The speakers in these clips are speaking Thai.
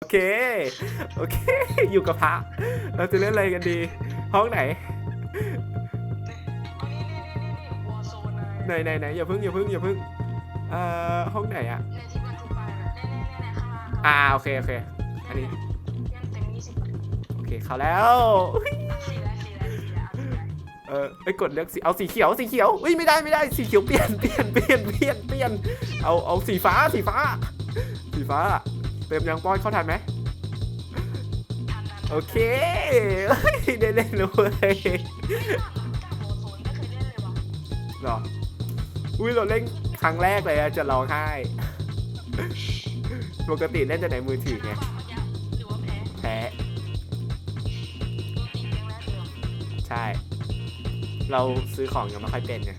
โอเค โอเค อยู่กับพระ เราจะเล่นอะไรกันดี ห้องไหน ไหนไหนไหนอย่าพิ่งอย่าพิ่งอย่าพิ่งเอ่อห้องไหนอะอ่าโอเคโอเค อันนี้ โอเคเข้าแล้ว เออไอ้กดเลือกสี เอาสีเขียวสีเขียวอุ้ยไม่ได้ไม่ได้สีเขียวเปลี่ยนเปลี่ยนเปลี่ยนเปลี่ยนเปลี่ยน เอาเอาสีฟ้าสีฟ้า สีฟ้า เต็มยังป้อนเข้าทันไหมโอเคเฮ้ยได้เล่นเลยเหรออุ้ยเราเล่นครั้งแรกเลยอะจะร้องไห้ปกติเล่นแต่ในมือถือไงแพ้ใช่ เราซื้อของยังไม่ค่อยเป็นไง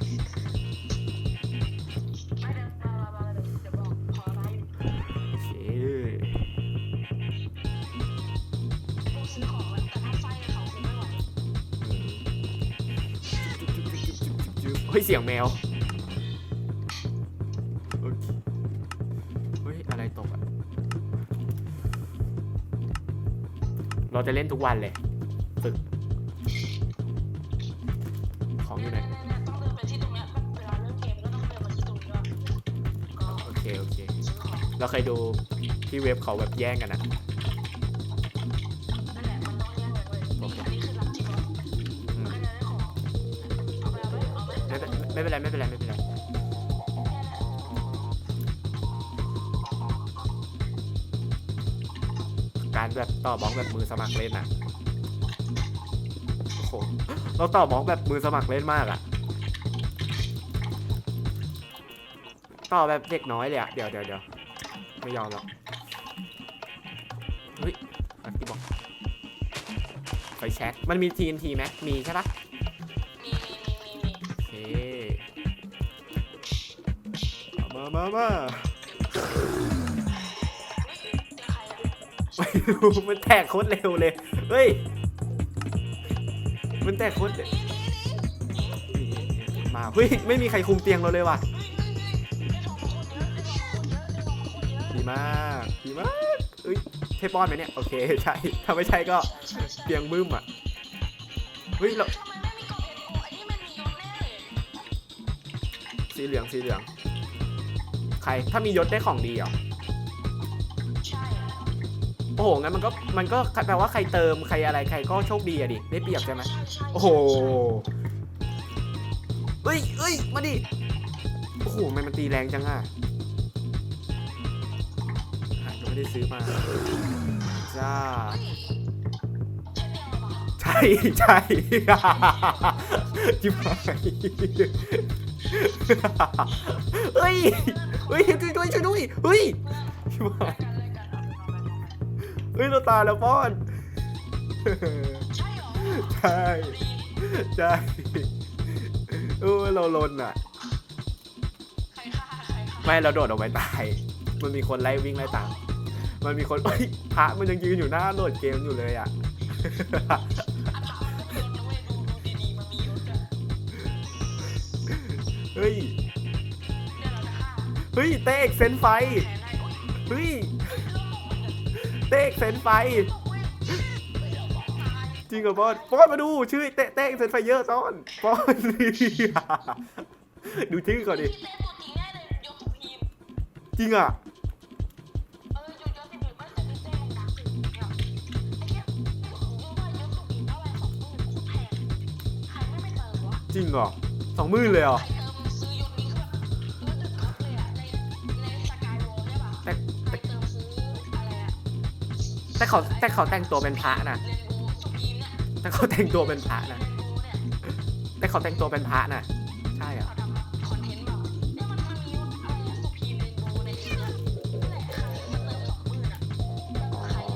เสียงแมวเฮ้ยอะไรตกอะเราจะเล่นทุกวันเลยฝึกของอยู่ไหนโอเคโอเค เราเคยดูที่เว็บเขาแบบแย่งกันอะ ไม่เป็นไรไม่เป็นไรไม่เป็นไรการแบบต่อบล็อกแบบมือสมัครเล่นอะโอ้โหเราต่อบล็อกแบบมือสมัครเล่นมากอะต่อแบบเด็กน้อยเลยอะเดี๋ยวเดี๋ยวเดี๋ยวไม่ยอมหรอกเฮ้ยอันที่บอกไฟแช็กมันมี TNT ไหมมีใช่ปะ มามามาไม่รู้มันแตกโคตรเร็วเลย เฮ้ย มันแตกโคตรเร็วมาเฮ้ย ไม่มีใครคุมเตียงเราเลยว่ะ ดีมาก ดีมากเอ้ยเทปป้อนไหมเนี่ย โอเค ใช่ ถ้าไม่ใช่ก็เตียงบึ้มอะ เฮ้ยเราสีเหลือง สีเหลืองใคร ถ้ามียศได้ของดีเหรอโอ้โหงั้นมันก็มันก็แปลว่าใครเติมใครอะไรใครก็โชคดีอะดิได้เปรียบใช่ไหมโอ้โหเฮ้ยเฮ้ยมาดิโอ้โหทำไมมันตีแรงจังอะอาหารก็ไม่ได้ซื้อมาจ้าใช่ใช่จิบหายเฮ้ย เฮ้ยช่วยด้วยช่วยด้วยเฮ้ยจิบหายเฮ้ยเราตายแล้วป้อนใช่ใช่เออเราลนอะไม่เราโดดออกไปตาย มันมีคนไล่วิ่งไล่ตามมันมีคนเอ้ยพระมันยังยืนอยู่หน้าโหลดเกมอยู่เลยอะเฮ้ย เฮ้ยเต้กเซนไฟเฮ้ยเต้กเซนไฟ จริงเหรอบอสบอสมาดูชื่อเต้เต้กเซนไฟเยอะซ้อนบอสดูชื่อก่อนดิจริงอะจริงเหรอสองหมื่นเลยเหรอ แต่เขาแต่เขาแต่งตัวเป็นพระนะแต่เขาแต่งตัวเป็นพระนะแต่เขาแต่งตัวเป็นพระนะใช่ออ๋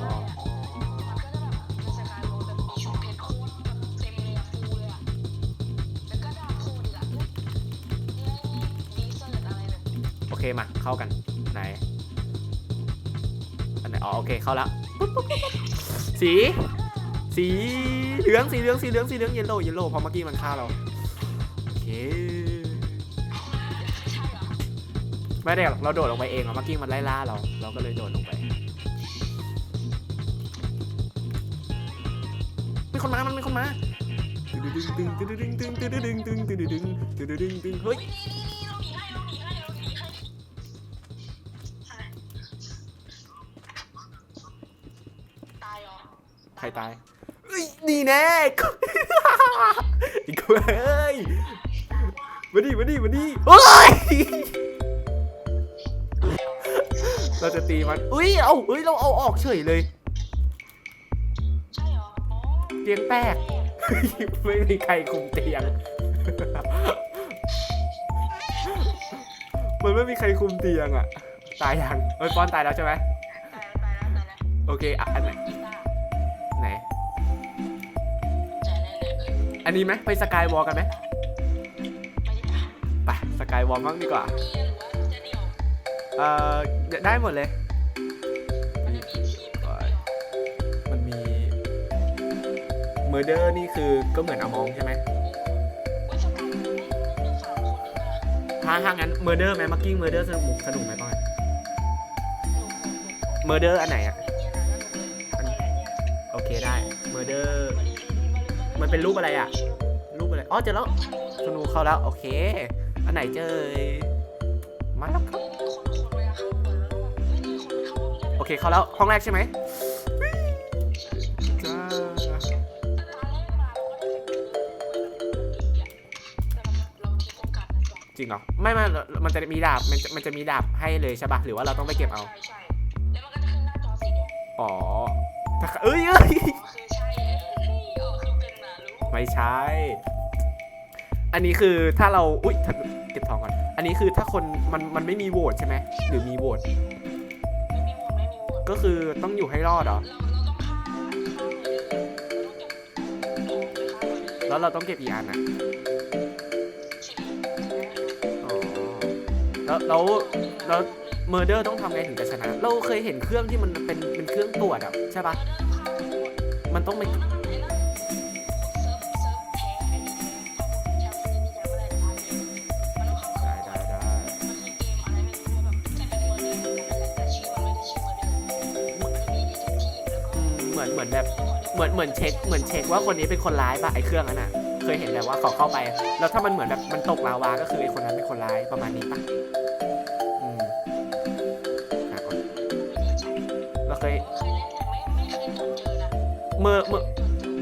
อโอเคมาเข้ากันไหน ไหนอ๋อโอเคเข้าแล้วสี สีเหลืองสีเหลืองสีเหลืองสีเหลืองเยลโล่เยลโล่พอเมื่อกี้มันฆ่าเราโอเคไม่ได้หรอกเราโดดลงไปเองอะเมื่อกี้มันไล่ล่าเรา เราก็เลยโดดลงไปมีคนมามันมีคนมาดึงดึงดึงดึงดึงดึงดึงดึงดึงดึงดึงดึงเฮ้ย ใครตายเอ้ยนี่แน่อีกเฮ้ยมาดิมาดิมาดิเฮ้ยเราจะตีมันอุ้ยเอาเฮ้ยเราเอาออกเฉยเลย ใช่เหรออ๋อเตียงแตกไม่มีใครคุมเตียง มันไม่มีใครคุมเตียงอะ ตายยังเอ้ยป้อนตายแล้วใช่ไหม ตายแล้วตายแล้วตายแล้ว โอเค อะอันไหนกีตาร์ไหน อันนี้ไหมไปสกายวอลกันไหมไปไปสกายวอลบ้างดีกว่าเอ่อได้หมดเลยมันจะมีทีมเดี่ยวมันมีเมอร์เดอร์นี่คือก็เหมือนอมองใช่ไหมถ้าถ้างั้นเมอร์เดอร์ไหมมักกิ้งเมอร์เดอร์สนุกสนุกไหมป้อนเมอร์เดอร์อันไหนอะเนี่ยนโอเคได้เมอร์เดอร์ มันเป็นรูปอะไรอะรูปอะไร อ๋อเจอแล้วธนูเข้าแล้ว โอเค อันไหนเจอมาแล้วครับ โอเคเข้าแล้วห้องแรกใช่ไหมจริงเหรอ ไม่ไม่มันจะมีดาบ มันจะมันจะมีดาบให้เลยใช่ปะหรือว่าเราต้องไปเก็บเอา อ๋อเอ้ยเอ้ย ไม่ใช่ อันนี้คือถ้าเรา อุ้ยถ้าเก็บทองก่อน อันนี้คือถ้าคนมันมันไม่มีโหวตใช่ไหมหรือมีโหวต ไม่มีหมดไม่มีหมดก็คือต้องอยู่ให้รอดเหรอ เราเราต้องฆ่าฆ่าเลยเราต้องเก็บของไปฆ่าเลยแล้วเราต้องเก็บอีกอันอะสิอ๋อ แล้วแล้ว แล้ว เมอร์เดอร์ต้องทำไงถึงจะชนะ เราเคยเห็นเครื่องที่มันเป็นเป็นเครื่องตรวจอะใช่ปะ มันต้องไปไอ้นั่นไอ้นั่น มเหมือนแบบเหมือนเหมือนเช็คเหมือนเช็คว่าคนนี้เป็นคนร้ายป่ะไอ้เครื่องนั้นอะ เคยเห็นแบบว่าเขาเข้าไป แล้วถ้ามันเหมือนแบบมันตกลาวา ก็คือไอ้คนนั้นเป็นคนร้ายประมาณนี้ป่ะอืมหาก่อนเราเคยเล่นแต่ไม่ไม่เคยจนเจอนะเมอร์เมอร์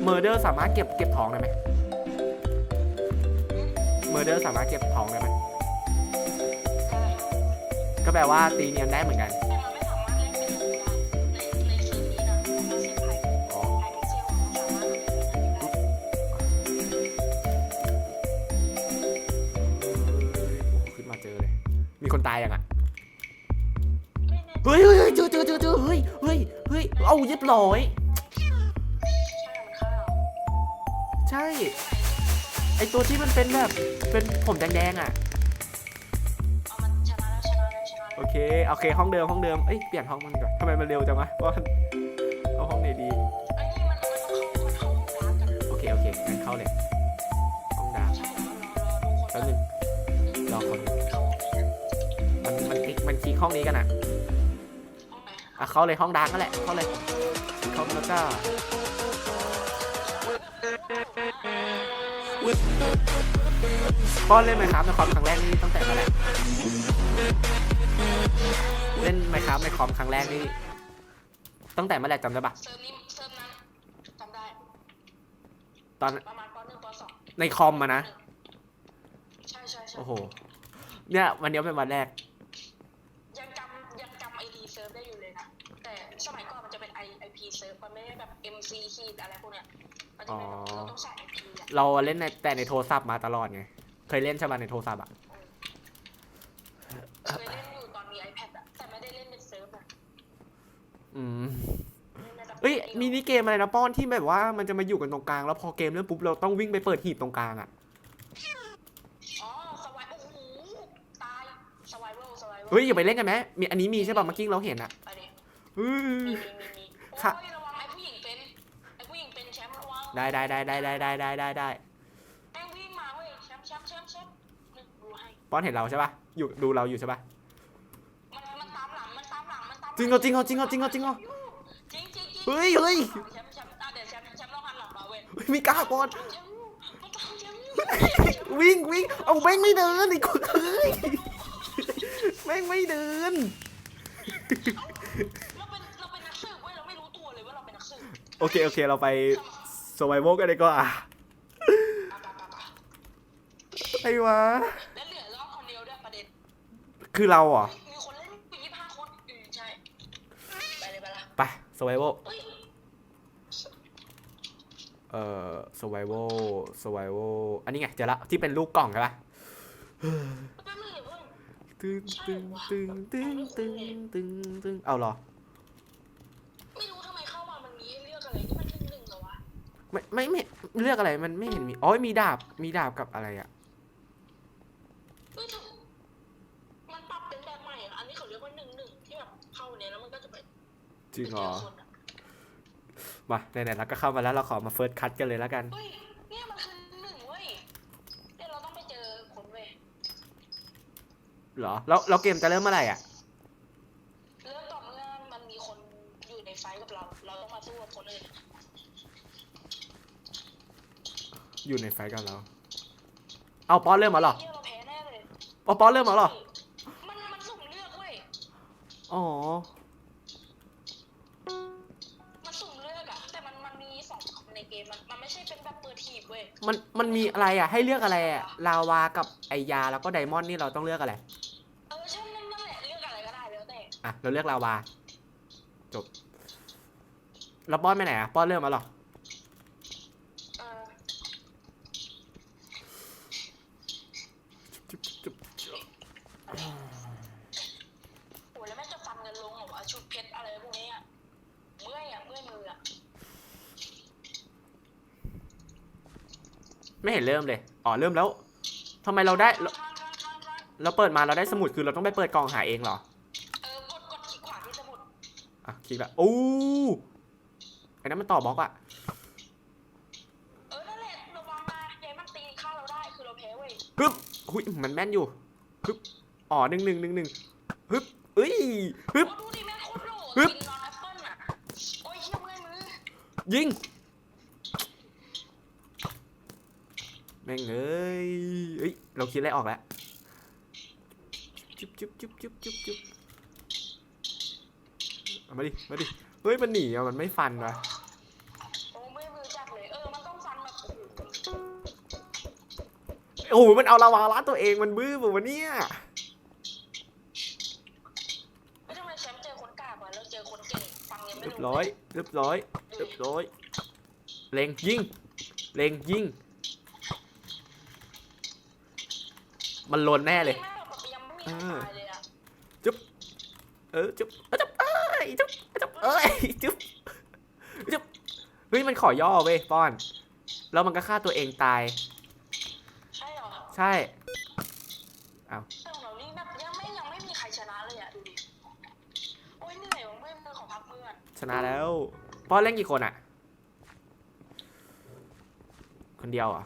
เมอร์เดอร์สามารถเก็บเก็บทองได้ไหมเมอร์เดอร์สามารถเก็บทองได้ไหมก็แปลว่าตีเนียนได้เหมือนกัน มีคนตายยังอะไม่แน่เฮ้ยเฮ้ยเฮ้ยเจอเจอเจอเจอเฮ้ยเฮ้ยเฮ้ยเอาเรียบร้อยใช่มันฆ่าใช่ ไอตัวที่มันเป็นแบบเป็นผมแดงๆอะเอามันชนะแล้วชนะแล้วชนะโอแล้วเคโอเคห้องเดิมห้องเดิมเอ้ยเปลี่ยนห้องมันก่อนทำไมมันเร็วจังวะว่าเอาห้องไหนดีไอ้นี่มันมันต้องเข้ามันเข้าห้องดาร์กกันโอเคโอเคงั้นเข้าเลย ห้องนี้กันอะห้องไหนอะเข้าเลยห้องดาร์กนั่นแหละเข้าเลยเข้าแล้วจ้าป้อนเล่นไหมครับในคอมครั้งแรกนี่ตั้งแต่เมื่อไหร่เล่นไหมครับในคอมครั้งแรกนี่ตั้งแต่เมื่อไหร่จำได้ปะเซิร์ฟนี้เซิร์ฟนั้นจำได้ตอนประมาณปหนึ่งปสองในคอมอะนะ ใช่ใช่ใช่โอ้โห เนี่ยวันนี้เป็นวันแรก เซิร์ฟมันไม่ได้แบบ MC ขีดอะไรพวกเนี้ยมันจะเป็นแบบอ๋อเราต้องใส่ไอพีอะเราเล่นในแต่ในโทรศัพท์มาตลอดไง เคยเล่นใช่ปะในโทรศัพท์อะเคยเล่นอยู่ตอนมี iPad อะแต่ไม่ได้เล่นเป็นเซิร์ฟอะอืมเล่นในแบบเอ้ยมินิเกมอะไรนะป้อนที่แบบว่ามันจะมาอยู่กันตรงกลาง แล้วพอเกมเริ่มปุ๊บเราต้องวิ่งไปเปิดหีบตรงกลางอะอ๋อสวายโอ้โหตายสวายเวลสวายเวลเฮ้ยอย่าไปเล่นกันไหมมีอันนี้มีใช่ปะเมื่อกี้เราเห็นอะไปดิเฮ้ย มีมีมีมี ค่ะโอ้ยระวังไอ้ผู้หญิงเป็นไอ้ผู้หญิงเป็นแชมป์ระวังได้ได้ได้ได้ได้ได้ได้ได้ได้แม่งวิ่งมาเว้ยแชมป์แชมป์แชมป์แชมป์นี่ดูให้ป้อนเห็นเราใช่ปะอยู่ดูเราอยู่ใช่ปะ มันมันตามหลังมันตามหลังมันตามหลัจริงเหรอจริงเหรอจริงเหรอจริงเหรอจริงเหรอจริงจริงจริงเฮ้ยเฮ้ย แชมป์แชมป์อะเดี๋ยวแชมป์แชมป์ต้องหันหลังมาเว้ยมีกล้าก่อนตามยังมันตามยังวิ่งวิ่งเอาแม่งไม่เดินอีกคนเอ้ยแม่งไม่เดิน โอเค โอเค เราไป survival กันดีกว่าอะปะปะปะไอ้วะ แล้วเหลือรอบคนเดียวด้วยประเด็น คือเราเหรอมีคนเล่นมียี่ห้าคนอืมใช่ ไปเลยไปละไป survival เฮ้ยเอ่อ survival survival อันนี้ไง เจอละ ที่เป็นรูปกล่องใช่ปะแป๊บนึงอย่าเพิ่งตึงตึงตึงตึงตึงตึงตึงเอาเหรอ ไม่ไม่ไม่เลือกอะไรมันไม่เห็นมีอ๋อมีดาบมีดาบกับอะไรอะเฮ้ยแต่มันปรับเป็นแบบใหม่อะอันนี้เขาเรียกว่าหนึ่งหนึ่งที่แบบเข้าเนี่ยแล้วมันก็จะไปจริงเหรอเป็นคนอะมาไหนๆเราก็เข้ามาแล้วเราขอมาเฟิร์สคัทกันเลยแล้วกัน เฮ้ยเนี่ยมันคือหนึ่งเว้ยเดี๋ยวเราต้องไปเจอคนเว้ยเหรอแล้วเราเกมจะเริ่มเมื่อไหร่อะ เริ่มต่อเมื่อมันมีคนอยู่ในไฟท์กับเรา เราต้องมาสู้กับคนอื่น อยู่ในไฟท์กันแล้ว เอาป๊อตเริ่มมาเหรอเฮียเราแพ้แน่เลยเอาป๊อตเริ่มมาเหรอ มันมันสุ่มเลือกเว้ย อ๋อ มันสุ่มเลือกอะแต่มันมันมีสองคนในเกมมันมันไม่ใช่เป็นแบบเปิดทีบเว้ย มัน มันมีอะไรอะ ให้เลือกอะไรอะ ลาวากับไอยาแล้วก็ไดมอนด์นี่เราต้องเลือกอะไร เออใช่นั่นนั่นแหละเลือกอะไรก็ได้แล้วแต่อะ เราเลือกลาวา จบ แล้วป้อนไปไหนอะ ป้อนเริ่มมาเหรอเออ จุ๊บจุ๊บจุ๊บ โอ้ยแล้วแม่งจะฟันกันลงเหรอวะชุดเพชรอะไรพวกนี้อะเมื่อยอะเมื่อยมืออะ ไม่เห็นเริ่มเลย อ๋อเริ่มแล้วทำไมเราได้เราข้างข้างข้างข้างเราเปิดมาเราได้สมุดคือเราต้องไปเปิดกล่องหาเองเหรอ เออกดกดคลิกขวาที่สมุด อะคลิกละโอ้ไอ้นั้นมันต่อบล็อกอะเออนั่นแหละระวังนะอย่าให้มันตีฆ่าเราได้คือเราแพ้เว้ยฮึบหุยมันแม่นอยู่ฮึบอ๋อหนึ่งหนึ่งหนึ่งหนึ่งฮึบเอ้ยฮึบ โอ้ดูดิแม่งโคตรโหดฮึบ กินนอนแอปเปิ้ลอะโอ้ยเฮียเมื่อยมือยิง ม่งเอ้ยเอ้ย เราคิดอะไรออกแล้ว จุ๊บจุ๊บจุ๊บจุ๊บจุ๊บจุ๊บเอามาดิ มาดิ เฮ้ย มันหนีอะ มันไม่ฟันวะโอ้เมื่อยมือจัดเลย เออ มันต้องฟันแบบโอ้โหมันเอาลาวาล้าดตัวเอง มันบื้อป่ะวะเนี่ยไม่ทำไมแชมป์เจอคนกล้ากว่าแล้วเจอคนเก่ง ฟังยังไม่เรียบรู้ร้อยเรียบร้อยเรียบร้อย เล็งยิง เล็งยิง มันลนแน่เลยแม่แบบยังไม่มีใครตายเลยอะเออ จุ๊บเออจุ๊บเอ้ยจุ๊บจุ๊บเอ้ยจุ๊บ จุ๊บ เฮ้ย มันขอย่อเว้ยป้อน แล้วมันก็ฆ่าตัวเองตาย ใช่เหรอใช่แต่ของเรานี่แบบยังไม่ยังไม่มีใครชนะเลยอะดูดิ โอ้ยเหนื่อยว่ะเมื่อยมือของพักมืออะชนะแล้ว ป้อนเล่นกี่คนอะคนเดียวเหรอะ